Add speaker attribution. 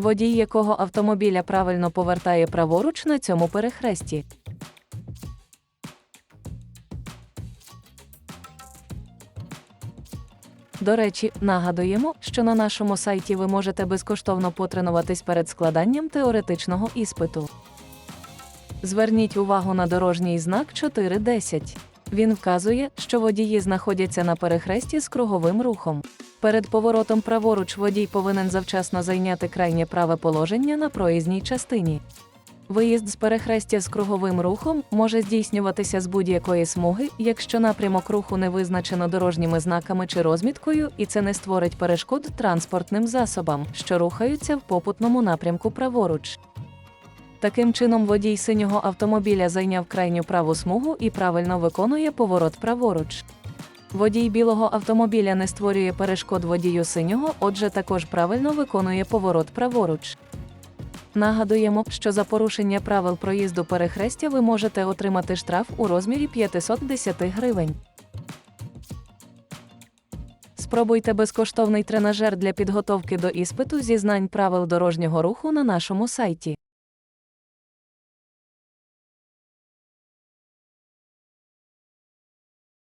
Speaker 1: Водій якого автомобіля правильно повертає праворуч на цьому перехресті. До речі, нагадуємо, що на нашому сайті ви можете безкоштовно потренуватись перед складанням теоретичного іспиту. Зверніть увагу на дорожній знак 4.10. Він вказує, що водії знаходяться на перехресті з круговим рухом. Перед поворотом праворуч водій повинен завчасно зайняти крайнє праве положення на проїзній частині. Виїзд з перехрестя з круговим рухом може здійснюватися з будь-якої смуги, якщо напрямок руху не визначено дорожніми знаками чи розміткою, і це не створить перешкод транспортним засобам, що рухаються в попутному напрямку праворуч. Таким чином, водій синього автомобіля зайняв крайню праву смугу і правильно виконує поворот праворуч. Водій білого автомобіля не створює перешкод водію синього, отже, також правильно виконує поворот праворуч. Нагадуємо, що за порушення правил проїзду перехрестя ви можете отримати штраф у розмірі 510 гривень. Спробуйте безкоштовний тренажер для підготовки до іспиту зі знань правил дорожнього руху на нашому сайті.